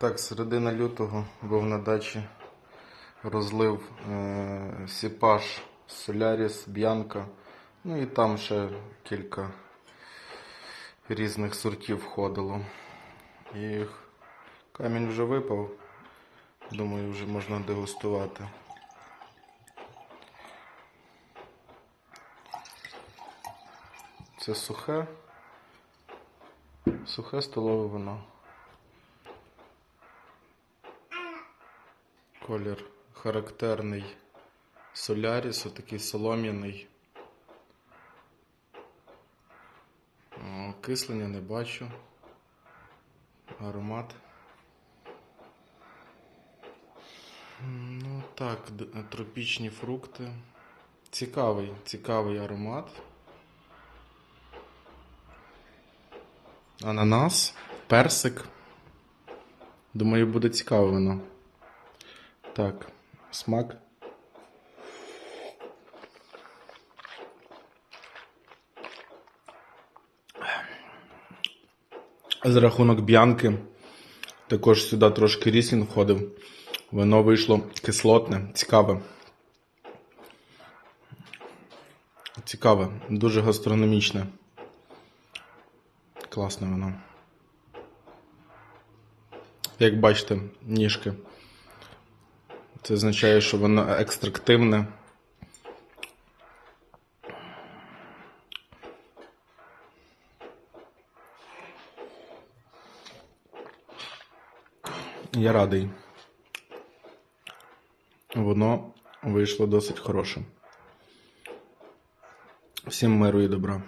Так, середина лютого був на дачі, розлив е, Сіпаш, Соляріс, Б'янка. Ну і там ще кілька різних сортів входило. І камінь вже випав. Думаю, вже можна дегустувати. Це сухе. Сухе столове вино. Колір характерний соляріс, отакий солом'яний. О, Кислення не бачу. Аромат. Ну так, тропічні фрукти. Цікавий, цікавий аромат. Ананас, персик. Думаю, буде цікаве воно. Так, смак. За рахунок б'янки, також сюди трошки ріслін входив. Воно вийшло кислотне, цікаве. Цікаве, дуже гастрономічне. Класне воно. Як бачите, ніжки. Це означає, що воно екстрактивне. Я радий. Воно вийшло досить хороше. Всім миру і добра.